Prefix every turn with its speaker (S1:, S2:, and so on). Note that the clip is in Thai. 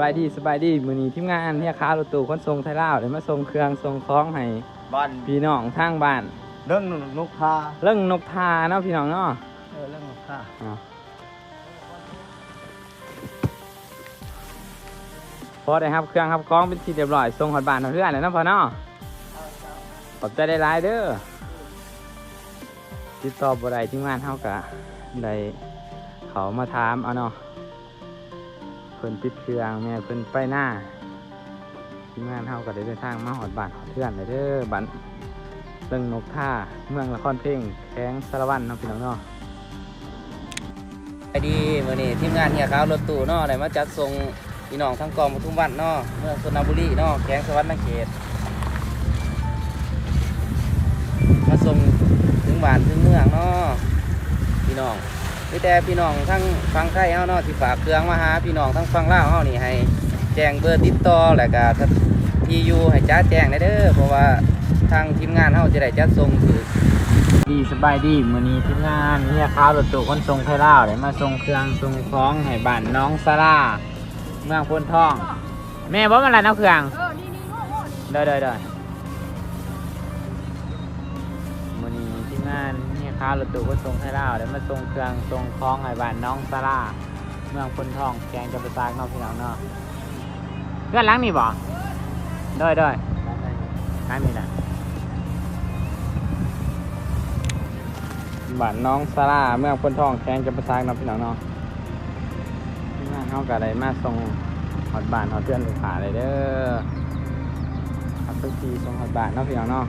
S1: บายดีสบายดีมื้อนี้ทีมงานเฮียค้ารถตู้ขนส่งไทยลาวได้มาส่งเครื่องส่งของให้
S2: บ้าน
S1: พี่น้องทางบ้าน
S2: เรื่องนกพา
S1: เรื่องนกทาเนาะพี่น้องเนาะ
S2: เออเรื่องนกพา
S1: อ้าวพอได้ครับเครื่องครับของเป็นที่เรียบร้อยส่งฮอดบ้านฮอดเรือนแล้วเนาะพ่อเนาะขอบใจได้หลายๆเด้อติดต่อบ่ได้ทีมงานเฮาก็ได้เขามาถามเอาเนาะ เพิ่นปิดเครื่องแม่เพิ่นไปหน้าทีมงานเฮาก็ได้เดินทางมาฮอดบ้านฮอดเรือนเลยเด้อบ้านเรื่องนกท่าเมืองละครเพลงแข้งสารวัตรเนาะพี่น้องเนาะ
S3: ไปดีมื่อนี้ทีมงานเฮียขาวรถตู้เนาะได้มาจัดส่งพี่น้องทั้งกองปทุมวันเนาะเมืองชนบุรีเนาะแข้งสวรรค์นเขตมาส่งถึงบ้านถึงเมืองเนาะพี่น้อ มีแต่พี่น้องทั้งฟังไทยเฮาเนาะที่ฝากเครื่องมาหาพี่น้องทั้งฟังลาวเฮานี่ให้แจ้งเบอร์ติดต่อแล้วก็ที่อยู่ให้จ้าแจ้งได้เด้อเพราะว่าทางทีมงานเฮาจะได้จัดส่งถือ
S1: ดีสบายดีมื้อนี้ทีมงานเฮียข้าวรถตู้คนส่งไทยลาวได้มาส่งเครื่องส่งของให้บ้านน้องซาร่าเมืองพนทอง แม่บ่มาแล้วเอาเครื่อง
S4: เออนี่นี่โง่โง่
S1: เด้อเด้ ข้าวรถตู้คนส่งไทยลาวได้มาส่งเครื่องส่งของให้บ้านน้องซาร่าเมืองพนทองแกงจะไปซากเนาะพี่น้องเนาะเพื่อนล้างนี่บ่ด้อเด้อร้านนี้นะบ้านน้องซาร่าเมืองพนทองแข้งจะไปซากเนาะพี่น้องเนาะที่งานเขากับอะไรมาส่งหอดบ้านหอดเพื่อนลูกค้าเลยเด้อขับทุกทีส่งหอดบ้านเนาะพี่น้องเนาะ